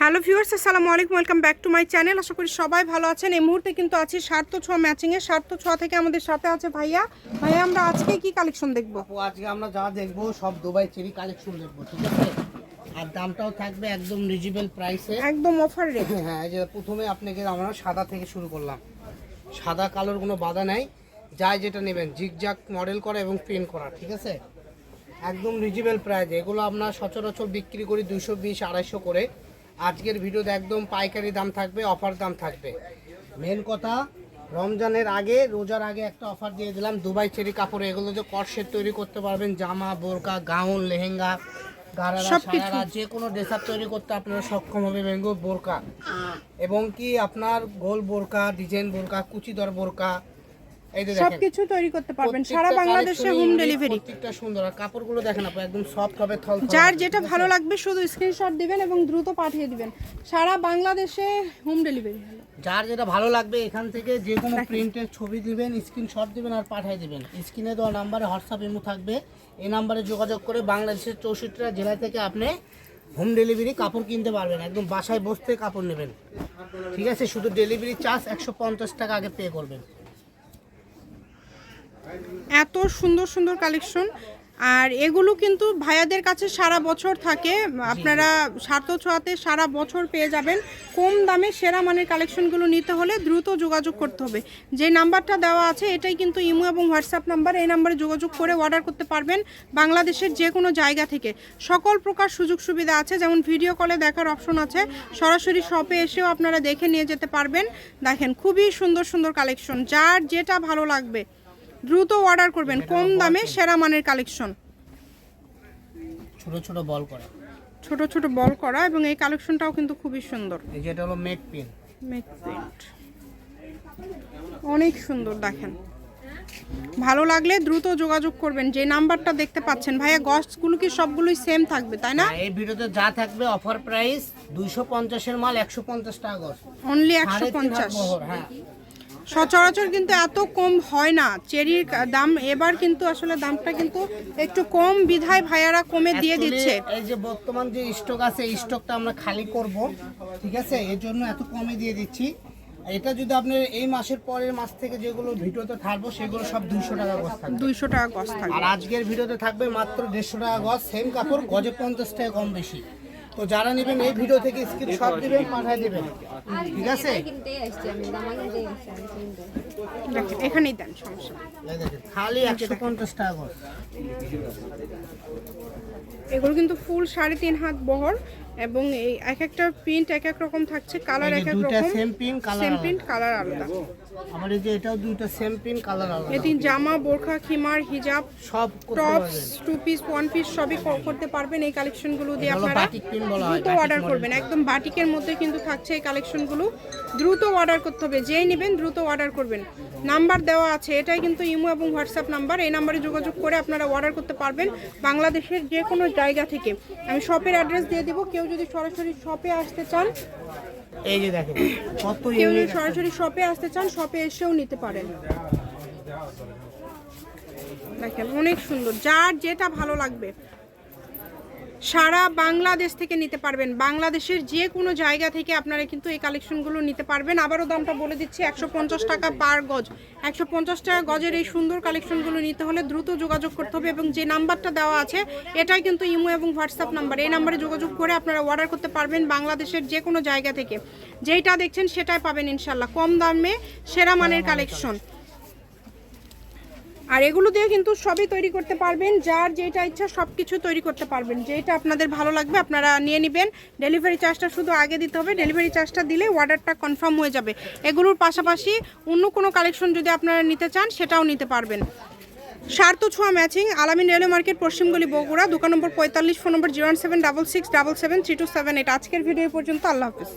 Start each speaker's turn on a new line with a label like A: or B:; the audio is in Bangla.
A: হ্যালো ভিউয়ার্স আসসালামু আলাইকুম welcome back to my channel. আশা করি সবাই ভালো আছেন। এই মুহূর্তে কিন্তু আছি সার্থ ছোঁয়া ম্যাচিংয়ে সার্থ ছোঁয়া থেকে আমাদের সাথে আছে ভাইয়া। ভাইয়া আমরা আজকে কি কালেকশন দেখব?
B: আজকে আমরা যা দেখব সব দুবাই চেরি কালেকশন দেখব ঠিক আছে? আর দামটাও থাকবে একদম রিজনেবল প্রাইসে
A: একদম অফার রেট
B: হ্যাঁ এই যে প্রথমে আপনাকে আমরা সাদা থেকে শুরু করলাম। সাদা কালোর কোনো বাধা নাই। যাই যেটা নেবেন জিগজাক মডেল করা এবং প্রিন্ট করা ঠিক আছে? একদম রিজনেবল প্রাইস এগুলো আমরা সচরাচর বিক্রি করি দুশো বিশ আড়াইশো করে। আজকের ভিডিওতে একদম পাইকারি দাম থাকবে অফার দাম থাকবে। মেন কথা রমজানের আগে রোজার আগে একটা অফার দিয়ে দিলাম দুবাই চেরি কাপড় এগুলো যে কটসেট তৈরি করতে পারবেন জামা বোরকা গাউন লেহেঙ্গা গারারা। যে কোনো ড্রেস তৈরি করতে আপনারা সক্ষম হবে বেঙ্গল বোরকা। এবং কি আপনার গোল বোরকা ডিজাইন বোরকা কুচিদর বোরকা
A: সবকিছু তৈরি করতে পারবেন। সারা বাংলাদেশে হোম ডেলিভারি
B: প্রত্যেকটা সুন্দর। আর কাপড়গুলো দেখেন আপু একদম সফট হবে থল
A: যার যেটা ভালো লাগবে শুধু স্ক্রিনশট দিবেন এবং দ্রুত পাঠিয়ে দিবেন। সারা বাংলাদেশে হোম ডেলিভারি
B: যার যেটা ভালো লাগবে এখান থেকে যে কোনো প্রিন্টের ছবি দিবেন স্ক্রিনশট দিবেন আর পাঠিয়ে দিবেন। স্ক্রিনে দেওয়া নাম্বারে হোয়াটসঅ্যাপ ইমো থাকবে। এই নাম্বারে যোগাযোগ করে বাংলাদেশের চৌষট্টিটা জেলা থেকে আপনি হোম ডেলিভারি কাপড় কিনতে পারবেন। একদম বাসায় বসতে কাপড় নেবেন। ঠিক আছে? শুধু ডেলিভারি চার্জ একশো পঞ্চাশ টাকা আগে পে করবেন।
A: এত সুন্দর সুন্দর কালেকশন আর এগুলো কিন্তু ভাইয়াদের কাছে সারা বছর থাকে। আপনারা সার্থ ছোঁয়াতে সারা বছর পেয়ে যাবেন। কম দামে সেরা মানের কালেকশনগুলো নিতে হলে দ্রুত যোগাযোগ করতে হবে। যে নাম্বারটা দেওয়া আছে, এটাই কিন্তু ইমো এবং হোয়াটসঅ্যাপ নাম্বার। এই নাম্বারে যোগাযোগ করে অর্ডার করতে পারবেন বাংলাদেশের যে কোনো জায়গা থেকে। সকল প্রকার সুযোগ সুবিধা আছে, যেমন ভিডিও কলে দেখার অপশন আছে। সরাসরি শপে এসেও আপনারা দেখে নিয়ে যেতে পারবেন। দেখেন, খুবই সুন্দর সুন্দর কালেকশন যার যেটা ভালো লাগবে। দ্রুত অর্ডার করবেন কম দামে সেরা মানের কালেকশন।
B: ছোট ছোট বল করা।
A: ছোট ছোট বল করা এবং এই কালেকশনটাও কিন্তু খুবই সুন্দর।
B: এই যেটা হলো মেক পিন।
A: মেক প্রিন্ট অনেক সুন্দর দেখেন। ভালো লাগলে দ্রুত যোগাযোগ করবেন যে নাম্বারটা দেখতে পাচ্ছেন। ভাইয়া গছগুলো কি সবগুলোই সেম থাকবে তাই না?
B: এই ভিডিওতে যা থাকবে অফার প্রাইস দুইশো পঞ্চাশের মাল একশো পঞ্চাশ টাকা গজ
A: অনলি একশো
B: সাড়ে তিন হাত
A: পঞ্চাশ।
B: বহর, হ্যাঁ।
A: সচরাচর কিন্তু এত কম হয় না। চেরির দাম এবার কিন্তু আসলে দামটা কিন্তু একটু কম বিধায় ভাইয়ারা কমে দিয়ে দিচ্ছে।
B: এই যে বর্তমান যে স্টক আছে এই স্টকটা আমরা খালি করব ঠিক আছে? এর জন্য এত কমে দিয়ে দিচ্ছি। এটা যদি আপনার এই মাসের পরের মাস থেকে যেগুলো ভিডিওতে থাকব সেগুলো সব দুইশো টাকা গজ থাকবে।
A: দুইশো টাকা গছ থাকবে।
B: আর আজকের ভিডিওতে থাকবে মাত্র দেড়শো টাকা গজ সেম কাপড় গজে পঞ্চাশ টাকা কম বেশি। তো যারা নেবেন এই ভিডিও থেকে স্ক্রিনশট দিবেন পাঠিয়ে দিবেন। ঠিক আছে?
A: এখানেই দেন সমস্যা
B: খালি একশো পঞ্চাশ টাকা
A: এগুলো কিন্তু ফুল সাড়ে তিন হাত বহর এবং এই এক একটা প্রিন্ট এক এক রকম থাকছে কালার এক এক রকম।
B: সেম
A: প্রিন্ট কালার আলাদা।
B: আমার এই যে এটাও দুইটা সেম পিন কালার আলাদা।
A: এটি জামা বোরখা খিমার হিজাব
B: সব
A: tops two piece one piece সবই করতে পারবেন এই কালেকশনগুলো দিয়ে আপনারা। দ্রুত অর্ডার করবেন একদম বাটিকের মধ্যে কিন্তু থাকছে এই কালেকশনগুলো। দ্রুত অর্ডার করতে হবে যেই নেবেন দ্রুত অর্ডার করবেন। নাম্বার দেওয়া আছে এটাই কিন্তু ইমো এবং হোয়াটসঅ্যাপ নাম্বার এই নাম্বারে যোগাযোগ করে আপনারা অর্ডার করতে পারবেন বাংলাদেশের যে কোনো জায়গা থেকে। আমি শপের অ্যাড্রেস দিয়ে দিব কেউ যদি সরাসরি শপে আসতে চান
B: এই যে দেখেন কত
A: কেউ সরাসরি শপে আসতে চান শপে এসেও নিতে পারেন। দেখেন অনেক সুন্দর যার যেটা ভালো লাগবে। সারা বাংলাদেশ থেকে নিতে পারবেন। বাংলাদেশের যে কোনো জায়গা থেকে আপনারা কিন্তু এই কালেকশনগুলো নিতে পারবেন। আবারও দামটা বলে দিচ্ছি, একশো পঞ্চাশ টাকা পার গজ। একশো পঞ্চাশ টাকা গজের এই সুন্দর কালেকশনগুলো নিতে হলে দ্রুত যোগাযোগ করতে হবে এবং যে নাম্বারটা দেওয়া আছে, এটাই কিন্তু ইমো এবং হোয়াটসঅ্যাপ নাম্বার। এই নাম্বারে যোগাযোগ করে আপনারা অর্ডার করতে পারবেন বাংলাদেশের যে কোনো জায়গা থেকে। যেইটা দেখছেন সেটাই পাবেন ইনশাল্লাহ কম দামে সেরা মানের কালেকশন আর এগুলো দিয়ে কিন্তু সবই তৈরি করতে পারবেন, যার যেটা ইচ্ছা সব কিছু তৈরি করতে পারবেন। যেটা আপনাদের ভালো লাগবে, আপনারা নিয়ে নেবেন। ডেলিভারি চার্জটা শুধু আগে দিতে হবে। ডেলিভারি চার্জটা দিলে অর্ডারটা কনফার্ম হয়ে যাবে। এগুলোর পাশাপাশি অন্য কোনো কালেকশন যদি আপনারা নিতে চান, সেটাও নিতে পারবেন। সার্থ ছোঁয়া ম্যাচিং আলামিন রেলওয়ে মার্কেট, পশ্চিমগলি বগুড়া, দোকান নম্বর পঁয়তাল্লিশ, phone number zero seven double six double seven three two seven eight. আজকের ভিডিও পর্যন্ত, আল্লাহ হাফিজ।